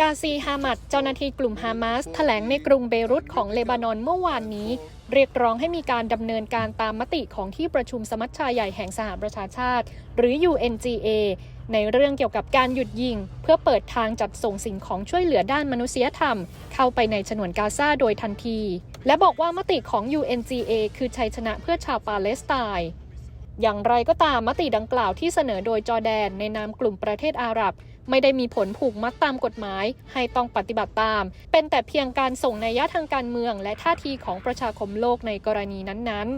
กาซีฮามัดเจ้าหน้าที่กลุ่มฮามาสแถลงในกรุงเบรุตของเลบานอนเมื่อวานนี้ เรียกร้องให้มีการดำเนินการตามมติของที่ประชุมสมัชชาใหญ่แห่งสหประชาชาติ หรือ UNGA ในเรื่องเกี่ยวกับการหยุดยิง เพื่อเปิดทางจัดส่งสิ่งของช่วยเหลือด้านมนุษยธรรม เข้าไปในฉนวนกาซาโดยทันที และบอกว่ามติของ UNGA คือชัยชนะเพื่อชาวปาเลสไตน์อย่างไรก็ตามมติดังกล่าวที่เสนอโดยจอแดนในนามกลุ่มประเทศอาหรับ ไม่ได้มีผลผูกมัดตามกฎหมาย ให้ต้องปฏิบัติตาม เป็นแต่เพียงการส่งนัยยะทางการเมือง และท่าทีของประชาคมโลกในกรณีนั้น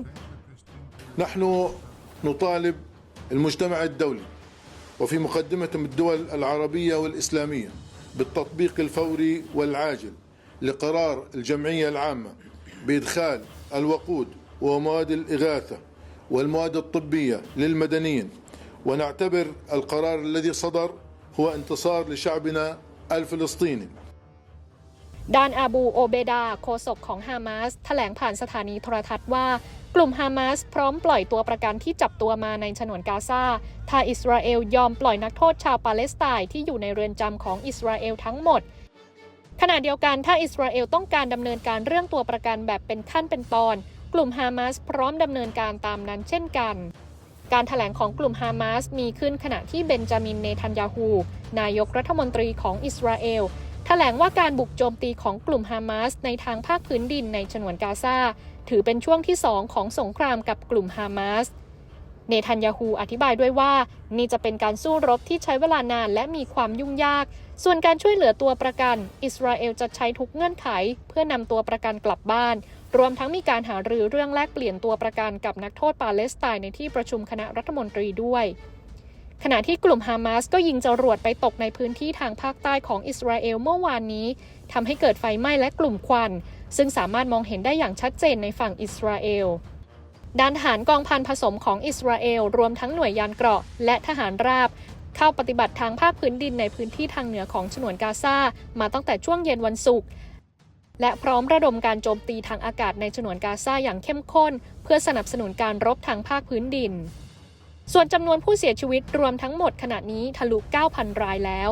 نحن نطالب المجتمع الدولي وفي مقدمتهم الدول العربية والإسلامية بالتطبيق الفوري والعاجل لقرار الجمعية العامة بإدخال الوقود ومواد الإغاثة والمواد الطبية للمدنيين ونعتبر القرار الذي صدر هو انتصار لشعبنا الفلسطيني ๆ ด้านอาบูโอเบดาโฆษกของฮามาสแถลงผ่านสถานีโทรทัศน์ว่า กลุ่มฮามาสพร้อมปล่อยตัวประกันที่จับตัวมาในฉนวนกาซาถ้าอิสราเอลยอมปล่อยนักโทษชาวปาเลสไตน์ที่อยู่ในเรือนจำของอิสราเอลทั้งหมด ขณะเดียวกันถ้าอิสราเอลต้องการดำเนินการเรื่องตัวประกันแบบเป็นขั้นเป็นตอน กลุ่มฮามาสพร้อมดำเนินการตามนั้นเช่นกัน การถแถลงของกลุ่มฮามาสมีขึ้นขณะที่เบนจามินเนทันยาฮู นายกรัฐมนตรีของอิสราเอลแถลงว่าการบุกโจมตีของกลุ่มฮามาสในทางภาคพื้นดินในฉนวนกาซาถือเป็นช่วงที่สองของสงครามกับกลุ่มฮามาสเนทันยาฮูอธิบายด้วยว่า นี่จะเป็นการสู้รบที่ใช้เวลานานและมีความยุ่งยาก ส่วนการช่วยเหลือตัวประกัน อิสราเอลจะใช้ทุกเงื่อนไข เพื่อนำตัวประกันกลับบ้าน รวมทั้งมีการหารือเรื่องแลกเปลี่ยนตัวประกันกับนักโทษปาเลสไตน์ในที่ประชุมคณะรัฐมนตรีด้วย ขณะที่กลุ่มฮามาสก็ยิงจรวดไปตกในพื้นที่ทางภาคใต้ของอิสราเอลเมื่อวานนี้ทำให้เกิดไฟไหม้และกลุ่มควัน ซึ่งสามารถมองเห็นได้อย่างชัดเจนในฝั่งอิสราเอลด้านทหารกองพันผสมของอิสราเอลรวมทั้งหน่วยยานเกราะ และทหารราบ เข้าปฏิบัติทางภาคพื้นดินในพื้นที่ทางเหนือของฉนวนกาซามาตั้งแต่ช่วงเย็นวันศุกร์ และพร้อมระดมการโจมตีทางอากาศในฉนวนกาซาอย่างเข้มข้น เพื่อสนับสนุนการรบทางภาคพื้นดิน ส่วนจำนวนผู้เสียชีวิตรวมทั้งหมดขณะนี้ทะลุ 9,000 รายแล้ว